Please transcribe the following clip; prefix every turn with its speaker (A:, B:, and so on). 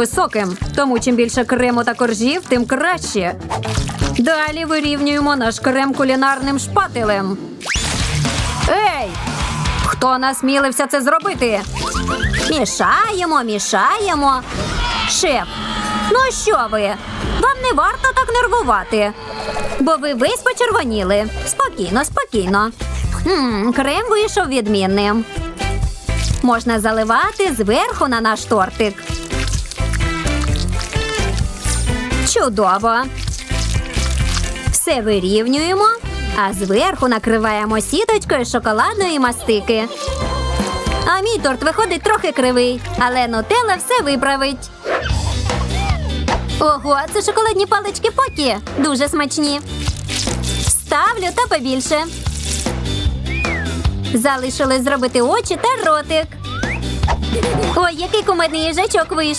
A: високим, тому чим більше крему та коржів, тим краще. Далі вирівнюємо наш крем кулінарним шпателем. Ей! Хто насмілився це зробити? Мішаємо, мішаємо. Шеф, ну що ви? Вам не варто так нервувати. Бо ви весь почервоніли. Спокійно, спокійно. Хм, крем вийшов відмінним. Можна заливати зверху на наш тортик. Чудово. Все вирівнюємо, а зверху накриваємо сіточкою шоколадної мастики. А мій торт виходить трохи кривий, але нутелла все виправить. Ого, це шоколадні палички покі. Дуже смачні. Ставлю та побільше. Залишилось зробити очі та ротик. Ой, який кумедний їжачок вийшов.